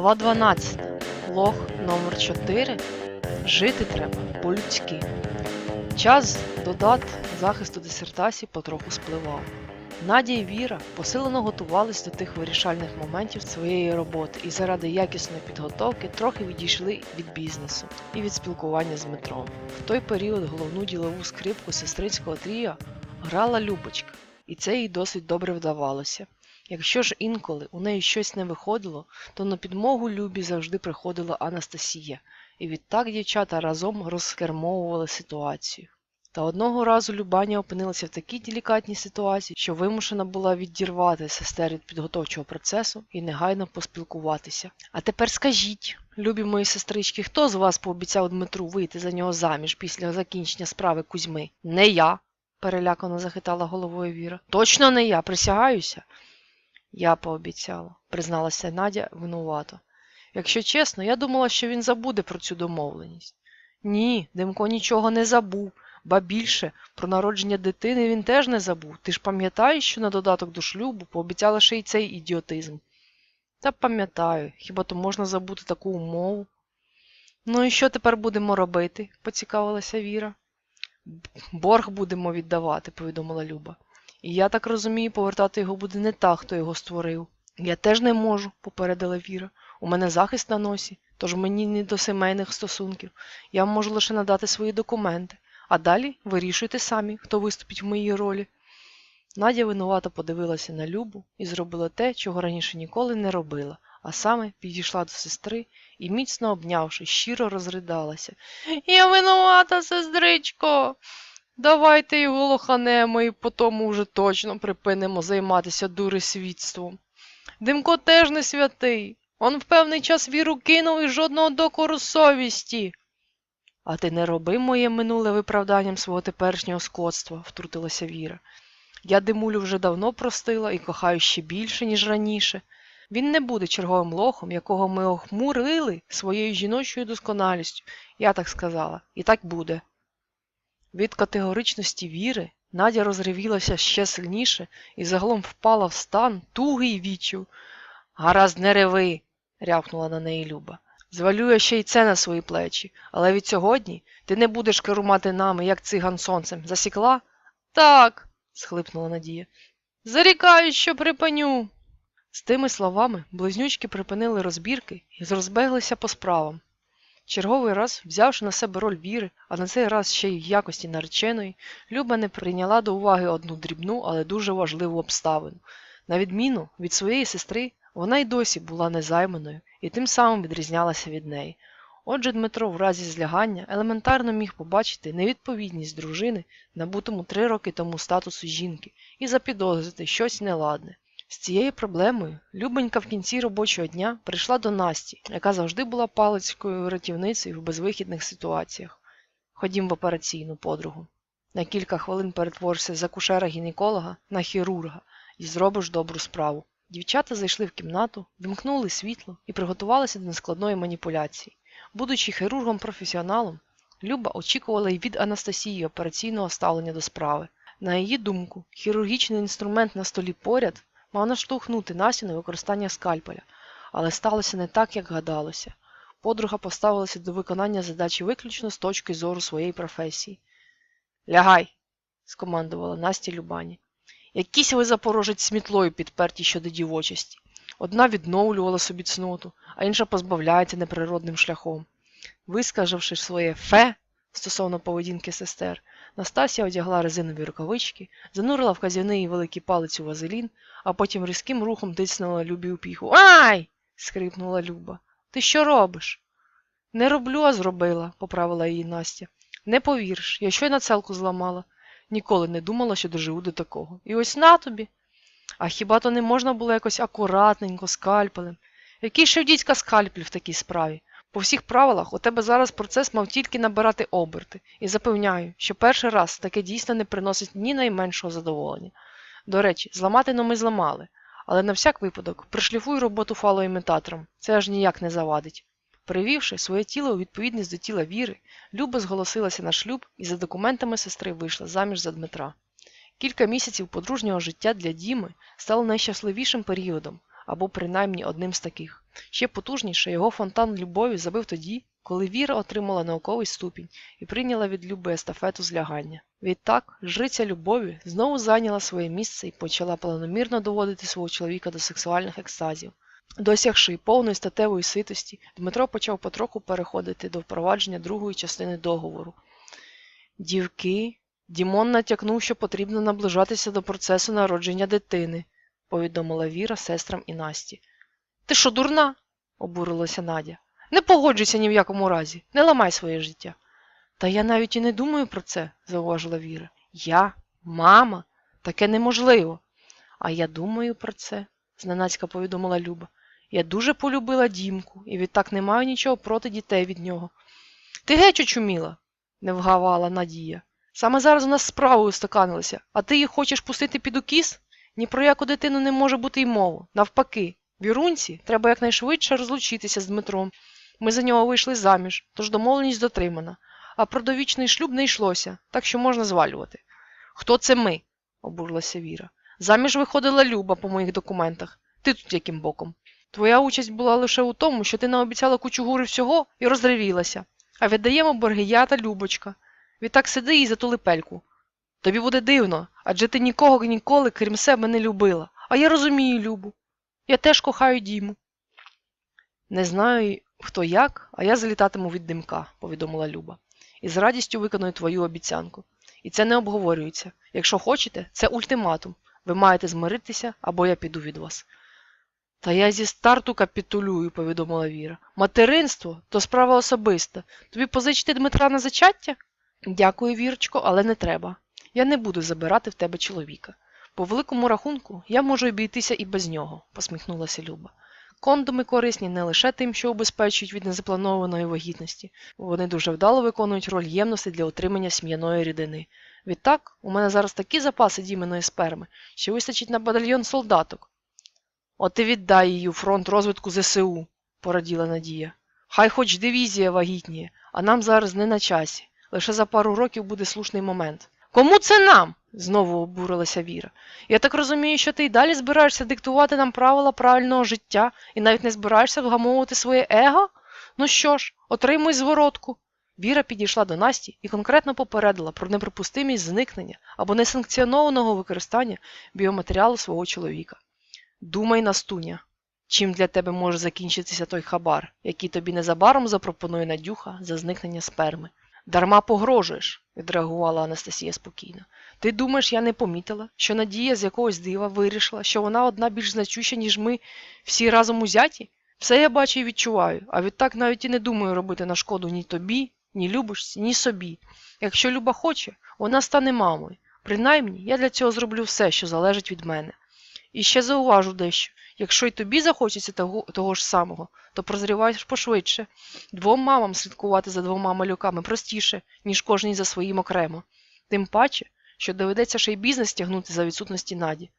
Глава 12. Лог номер 4. Жити треба по-людськи. Час додат захисту дисертації потроху спливав. Надя і Віра посилено готувались до тих вирішальних моментів своєї роботи і заради якісної підготовки трохи відійшли від бізнесу і від спілкування з метром. В той період головну ділову скрипку сестринського трія грала Любочка, і це їй досить добре вдавалося. Якщо ж інколи у неї щось не виходило, то на підмогу Любі завжди приходила Анастасія, і відтак дівчата разом розкермовували ситуацію. Та одного разу Любаня опинилася в такій делікатній ситуації, що вимушена була відірвати сестер від підготовчого процесу і негайно поспілкуватися. А тепер скажіть, любі мої сестрички, хто з вас пообіцяв Дмитру вийти за нього заміж після закінчення справи Кузьми? Не я, перелякано захитала головою Віра. Точно не я, присягаюся. Я пообіцяла, призналася Надя винувато. Якщо чесно, я думала, що він забуде про цю домовленість. Ні, Демко нічого не забув, ба більше, про народження дитини він теж не забув. Ти ж пам'ятаєш, що на додаток до шлюбу пообіцяла ще й цей ідіотизм? Та пам'ятаю, хіба то можна забути таку умову? Ну і що тепер будемо робити? поцікавилася Віра. Борг будемо віддавати, повідомила Люба. І я так розумію, повертати його буде не та, хто його створив. Я теж не можу, попередила Віра. У мене захист на носі, тож мені не до сімейних стосунків. Я можу лише надати свої документи, а далі вирішуйте самі, хто виступить в моїй ролі. Надя винувато подивилася на Любу і зробила те, чого раніше ніколи не робила, а саме підійшла до сестри і, міцно обнявши, щиро розридалася. Я винувата, сестричко. Давайте його лоханемо і потому вже точно припинимо займатися дурисвітством. Димко теж не святий. Он в певний час віру кинув і жодного докору совісті. А ти не роби моє минуле виправданням свого теперішнього скотства, втрутилася Віра. Я Димулю вже давно простила і кохаю ще більше, ніж раніше. Він не буде черговим лохом, якого ми охмурили своєю жіночою досконалістю, я так сказала, і так буде. Від категоричності віри Надя розривілася ще сильніше і загалом впала в стан тугий вічів. Гаразд, не реви, рявкнула на неї Люба. Звалює ще й це на свої плечі, але від сьогодні ти не будеш керувати нами, як циган сонцем. Засікла? Так, схлипнула Надія. Зарікаюсь, що припиню. З тими словами близнючки припинили розбірки і розбеглися по справам. Черговий раз, взявши на себе роль віри, а на цей раз ще й в якості нареченої, Люба не прийняла до уваги одну дрібну, але дуже важливу обставину. На відміну від своєї сестри, вона й досі була незайманою і тим самим відрізнялася від неї. Отже, Дмитро в разі злягання елементарно міг побачити невідповідність дружини, набутому три роки тому статусу жінки, і запідозрити щось неладне. З цією проблемою Любонька в кінці робочого дня прийшла до Насті, яка завжди була палицькою рятівницею в безвихідних ситуаціях. Ходім в операційну подругу. На кілька хвилин перетворишся з акушера-гінеколога на хірурга і зробиш добру справу. Дівчата зайшли в кімнату, вимкнули світло і приготувалися до нескладної маніпуляції. Будучи хірургом-професіоналом, Люба очікувала й від Анастасії операційного ставлення до справи. На її думку, хірургічний інструмент на столі поряд мав наштовхнути Настю на використання скальпеля, але сталося не так, як гадалося. Подруга поставилася до виконання задачі виключно з точки зору своєї професії. Лягай, скомандувала Настя Любані. Якийсь ви запорожець смітлою підперті щодо дівочості. Одна відновлювала собі цноту, а інша позбавляється неприродним шляхом. Вискаживши своє фе стосовно поведінки сестер, Настасія одягла резинові рукавички, занурила вказівний і великий палець у вазелін, а потім різким рухом тиснула Любі у піху. Ай! скрипнула Люба. Ти що робиш? Не роблю, а зробила, поправила її Настя. Не повіриш, я щойно целку зламала. Ніколи не думала, що доживу до такого. І ось на тобі. А хіба то не можна було якось акуратненько, скальпелем? Який ще в дідька скальпель в такій справі? По всіх правилах у тебе зараз процес мав тільки набирати оберти, і запевняю, що перший раз таке дійсно не приносить ні найменшого задоволення. До речі, зламати ну ми зламали, але на всяк випадок пришліфуй роботу фалоімітатором, це аж ніяк не завадить. Привівши своє тіло у відповідність до тіла віри, Люба зголосилася на шлюб і за документами сестри вийшла заміж за Дмитра. Кілька місяців подружнього життя для Діми стало найщасливішим періодом, або принаймні одним з таких. Ще потужніше його фонтан любові забив тоді, коли Віра отримала науковий ступінь і прийняла від Люби естафету злягання. Відтак, жриця любові знову зайняла своє місце і почала планомірно доводити свого чоловіка до сексуальних екстазів. Досягши повної статевої ситості, Дмитро почав потроху переходити до впровадження другої частини договору. Дівки, Дімон натякнув, що потрібно наближатися до процесу народження дитини, повідомила Віра сестрам і Насті. Ти що, дурна? обурилася Надя. Не погоджуйся ні в якому разі, не ламай своє життя. Та я навіть і не думаю про це, зауважила Віра. Я, мама, таке неможливо. А я думаю про це, зненацька повідомила Люба. Я дуже полюбила дімку і відтак не маю нічого проти дітей від нього. Ти геть очуміла, не вгавала Надія. Саме зараз у нас справи устаканилися, а ти їх хочеш пустити під укіс? Ні про яку дитину не може бути й мови. Навпаки, вірунці треба якнайшвидше розлучитися з Дмитром. Ми за нього вийшли заміж, тож домовленість дотримана. А про довічний шлюб не йшлося, так що можна звалювати. Хто це ми? обурилася Віра. Заміж виходила Люба по моїх документах. Ти тут яким боком? Твоя участь була лише у тому, що ти наобіцяла кучу гури всього і розревілася. А віддаємо борги я та Любочка. Відтак сиди і затули пельку. Тобі буде дивно, адже ти нікого ніколи, крім себе, не любила. А я розумію Любу. Я теж кохаю Діму. Не знаю, хто як, а я залітатиму від димка, повідомила Люба. І з радістю виконую твою обіцянку. І це не обговорюється. Якщо хочете, це ультиматум. Ви маєте змиритися, або я піду від вас. Та я зі старту капітулюю, повідомила Віра. Материнство то справа особиста. Тобі позичити Дмитра на зачаття? Дякую, Вірочко, але не треба. Я не буду забирати в тебе чоловіка. По великому рахунку я можу обійтися і без нього, посміхнулася Люба. Кондоми корисні не лише тим, що убезпечують від незапланованої вагітності, вони дуже вдало виконують роль ємності для отримання см'яної рідини. Відтак, у мене зараз такі запаси діменої сперми, що вистачить на батальйон солдаток. От і віддай її у фронт розвитку ЗСУ, пораділа Надія. Хай хоч дивізія вагітніє, а нам зараз не на часі. Лише за пару років буде слушний момент. Кому це нам? знову обурилася Віра. Я так розумію, що ти й далі збираєшся диктувати нам правила правильного життя і навіть не збираєшся вгамовувати своє его? Ну що ж, отримуй зворотку. Віра підійшла до Насті і конкретно попередила про неприпустимість зникнення або несанкціонованого використання біоматеріалу свого чоловіка. Думай, Настуня, чим для тебе може закінчитися той хабар, який тобі незабаром запропонує Надюха за зникнення сперми. Дарма погрожуєш, відреагувала Анастасія спокійно. Ти думаєш, я не помітила, що Надія з якогось дива вирішила, що вона одна більш значуща, ніж ми всі разом узяті? Все я бачу і відчуваю, а відтак навіть і не думаю робити на шкоду ні тобі, ні Любочці, ні собі. Якщо Люба хоче, вона стане мамою. Принаймні, я для цього зроблю все, що залежить від мене. І ще зауважу дещо. Якщо й тобі захочеться того, того ж самого, то прозріваєш пошвидше. Двом мамам слідкувати за двома малюками простіше, ніж кожній за своїм окремо. Тим паче, що доведеться ще й бізнес тягнути за відсутності Наді.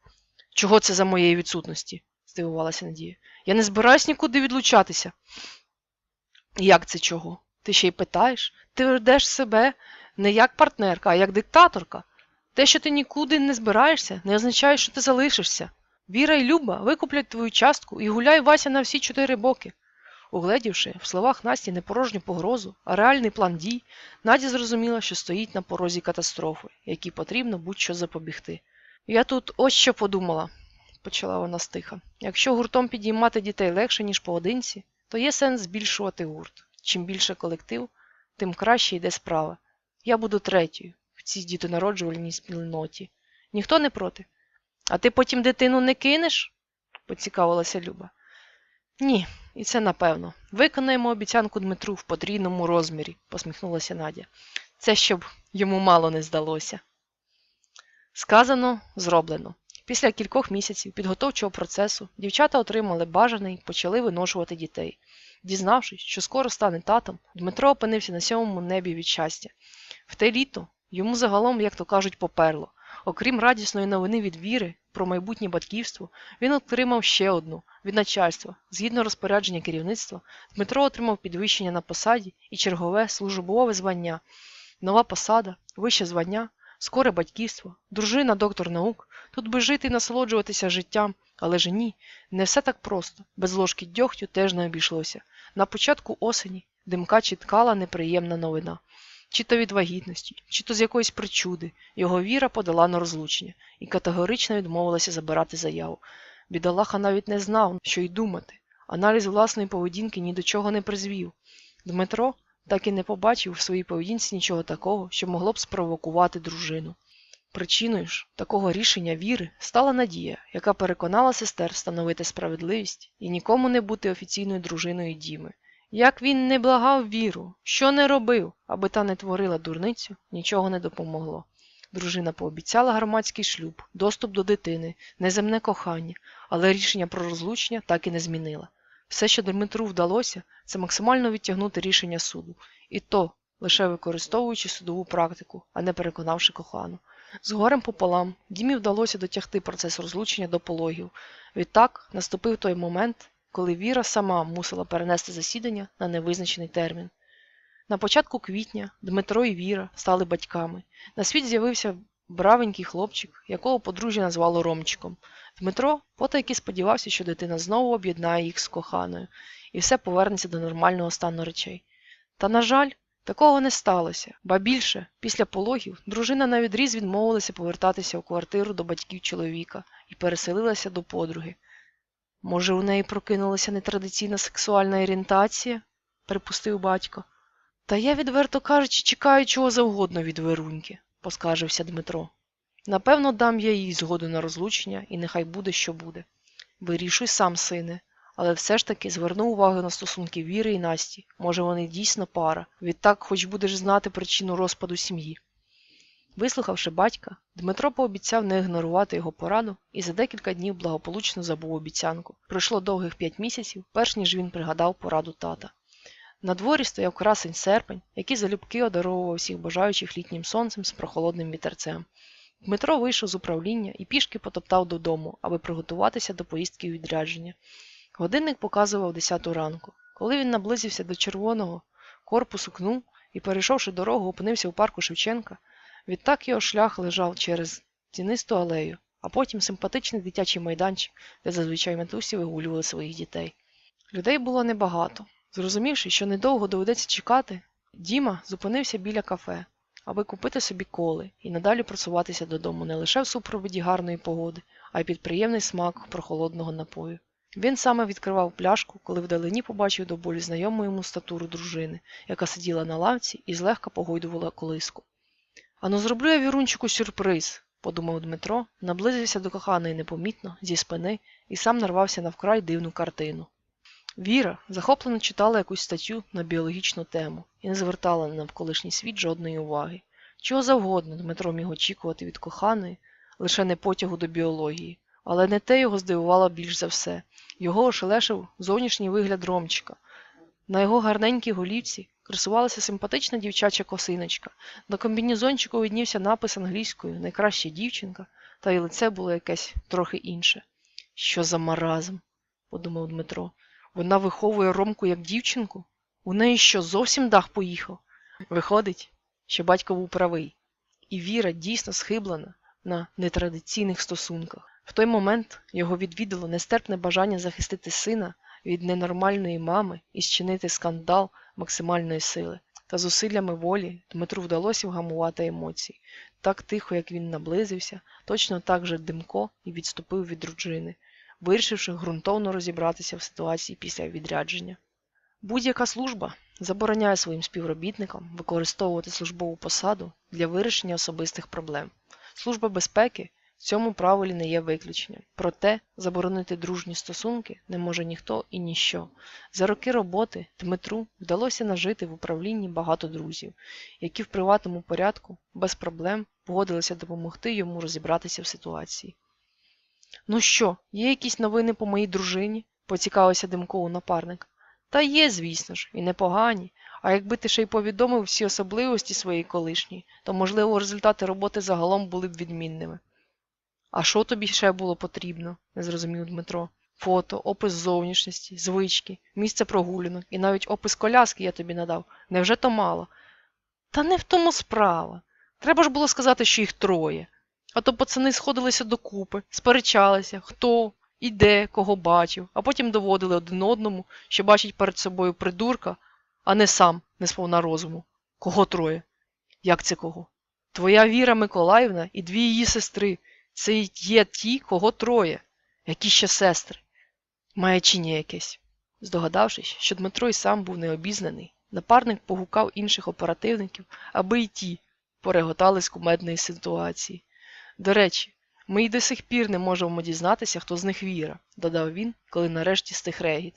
Чого це за моєї відсутності? здивувалася Надія. Я не збираюсь нікуди відлучатися. Як це чого? Ти ще й питаєш? Ти ведеш себе не як партнерка, а як диктаторка. Те, що ти нікуди не збираєшся, не означає, що ти залишишся. Віра і Люба викуплять твою частку і гуляй Вася на всі чотири боки. Угледівши в словах Насті не порожню погрозу, а реальний план дій, Надя зрозуміла, що стоїть на порозі катастрофи, якій потрібно будь-що запобігти. Я тут ось що подумала, почала вона стиха. Якщо гуртом підіймати дітей легше, ніж поодинці, то є сенс збільшувати гурт. Чим більше колектив, тим краще йде справа. Я буду третьою в цій дітонароджувальній спільноті. Ніхто не проти. А ти потім дитину не кинеш? поцікавилася Люба. Ні, і це напевно. Виконаємо обіцянку Дмитру в потрійному розмірі, посміхнулася Надя. Це щоб йому мало не здалося. Сказано, зроблено. Після кількох місяців підготовчого процесу дівчата отримали бажане і почали виношувати дітей. Дізнавшись, що скоро стане татом, Дмитро опинився на сьомому небі від щастя. В те літо йому загалом, як то кажуть, поперло. Окрім радісної новини від віри про майбутнє батьківство, він отримав ще одну від начальства. Згідно розпорядження керівництва, Дмитро отримав підвищення на посаді і чергове службове звання, нова посада, вище звання, скоре батьківство, дружина доктор наук. Тут би жити і насолоджуватися життям, Але ж ні, не все так просто. Без ложки дьогтю теж не обійшлося. На початку осені димка чіткала неприємна новина. Чи то від вагітності, чи то з якоїсь причуди, його віра подала на розлучення і категорично відмовилася забирати заяву. Бідолаха навіть не знав, що й думати. Аналіз власної поведінки ні до чого не призвів. Дмитро так і не побачив в своїй поведінці нічого такого, що могло б спровокувати дружину. Причиною ж такого рішення віри стала надія, яка переконала сестер встановити справедливість і нікому не бути офіційною дружиною Діми. Як він не благав віру, що не робив, аби та не творила дурницю, нічого не допомогло. Дружина пообіцяла громадський шлюб, доступ до дитини, неземне кохання, але рішення про розлучення так і не змінила. Все, що Дмитру вдалося, це максимально відтягнути рішення суду, і то лише використовуючи судову практику, а не переконавши кохану. З горем пополам Дімі вдалося дотягти процес розлучення до пологів. Відтак наступив той момент, коли Віра сама мусила перенести засідання на невизначений термін. На початку квітня Дмитро і Віра стали батьками. На світ з'явився бравенький хлопчик, якого подружжя назвало Ромчиком. Дмитро потайки сподівався, що дитина знову об'єднає їх з коханою, і все повернеться до нормального стану речей. Та, на жаль, такого не сталося, ба більше, після пологів, дружина на відріз відмовилася повертатися у квартиру до батьків чоловіка і переселилася до подруги. Може, у неї прокинулася нетрадиційна сексуальна орієнтація? припустив батько. Та я, відверто кажучи, чекаю чого завгодно від Веруньки, поскаржився Дмитро. Напевно, дам я їй згоду на розлучення, і нехай буде, що буде. Вирішуй сам, сине, але все ж таки зверну увагу на стосунки Віри і Насті. Може, вони дійсно пара. Відтак, хоч будеш знати причину розпаду сім'ї. Вислухавши батька, Дмитро пообіцяв не ігнорувати його пораду і за декілька днів благополучно забув обіцянку. Пройшло довгих п'ять місяців, перш ніж він пригадав пораду тата. На дворі стояв красень серпень, який залюбки одаровував всіх бажаючих літнім сонцем з прохолодним вітерцем. Дмитро вийшов з управління і пішки потоптав додому, аби приготуватися до поїздки у відрядження. Годинник показував 10 ранку. Коли він наблизився до червоного корпусу КНУ і, перейшовши дорогу, опинився у парку Шевченка, відтак його шлях лежав через тінисту алею, а потім симпатичний дитячий майданчик, де зазвичай матусі вигулювали своїх дітей. Людей було небагато. Зрозумівши, що недовго доведеться чекати, Діма зупинився біля кафе, аби купити собі коли і надалі просуватися додому не лише в супроводі гарної погоди, а й під приємний смак прохолодного напою. Він саме відкривав пляшку, коли вдалині побачив до болі знайому йому статуру дружини, яка сиділа на лавці і злегка погойдувала колиску. Ану, зроблю я вірунчику сюрприз, подумав Дмитро, наблизився до коханої непомітно, зі спини, і сам нарвався на вкрай дивну картину. Віра захоплено читала якусь статтю на біологічну тему і не звертала на навколишній світ жодної уваги. Чого завгодно Дмитро міг очікувати від коханої, лише не потягу до біології, але не те його здивувало більш за все. Його ошелешив зовнішній вигляд Ромчика. На його гарненькій голівці красувалася симпатична дівчача косиночка. На комбінезончику виднівся напис англійською Найкраща дівчинка, та й лице було якесь трохи інше. Що за маразм, подумав Дмитро. Вона виховує Ромку як дівчинку? У неї що зовсім дах поїхав? Виходить, що батько був правий, і Віра дійсно схиблена на нетрадиційних стосунках. В той момент його відвідало нестерпне бажання захистити сина від ненормальної мами і зчинити скандал максимальної сили. Та зусиллями волі Дмитру вдалося вгамувати емоції. Так тихо, як він наблизився, точно так же Димко і відступив від дружини, вирішивши ґрунтовно розібратися в ситуації після відрядження. Будь-яка служба забороняє своїм співробітникам використовувати службову посаду для вирішення особистих проблем. Служба безпеки в цьому правилі не є виключенням. Проте заборонити дружні стосунки не може ніхто і ніщо. За роки роботи Дмитру вдалося нажити в управлінні багато друзів, які в приватному порядку без проблем погодилися допомогти йому розібратися в ситуації. Ну що, є якісь новини по моїй дружині? поцікавився Димко у напарника. Та є, звісно ж, і непогані. А якби ти ще й повідомив всі особливості своєї колишньої, то, можливо, результати роботи загалом були б відмінними. А що тобі ще було потрібно? не зрозумів Дмитро. Фото, опис зовнішності, звички, місце прогулянок і навіть опис коляски я тобі надав. Невже то мало? Та не в тому справа. Треба ж було сказати, що їх троє. А то пацани сходилися докупи, сперечалися, хто, і де, кого бачив, а потім доводили один одному, що бачить перед собою придурка, а не сам, не сповна розуму. Кого троє? Як це кого? Твоя Віра Миколаївна і дві її сестри. Це є ті, кого троє. Які ще сестри? Маячиня якесь. Здогадавшись, що Дмитро й сам був необізнаний, напарник погукав інших оперативників, аби й ті пореготали з кумедної ситуації. До речі, ми й до сих пір не можемо дізнатися, хто з них Віра, додав він, коли нарешті стих регіт.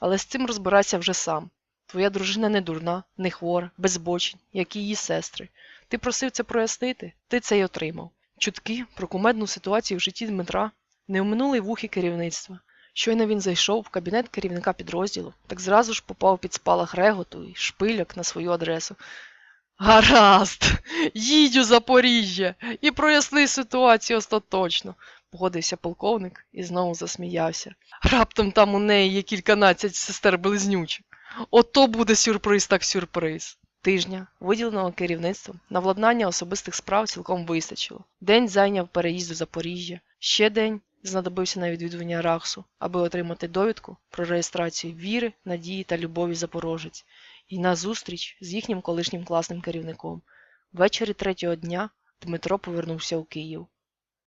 Але з цим розбирайся вже сам. Твоя дружина не дурна, не хвора, безбочень, як і її сестри. Ти просив це прояснити, ти це й отримав. Чутки про кумедну ситуацію в житті Дмитра не оминули вухи керівництва. Щойно він зайшов в кабінет керівника підрозділу, так зразу ж попав під спалах реготу і шпиляк на свою адресу. Гаразд, їдь у Запоріжжя і проясни ситуацію остаточно, погодився полковник і знову засміявся. Раптом там у неї є кільканадцять сестер близнючих. Ото буде сюрприз так сюрприз. Тижня, виділеного керівництвом, на владнання особистих справ цілком вистачило. День зайняв переїзд до Запоріжжя, ще день знадобився на відвідування Рахсу, аби отримати довідку про реєстрацію віри, надії та любові Запорожець, і на зустріч з їхнім колишнім класним керівником. Ввечері третього дня Дмитро повернувся у Київ.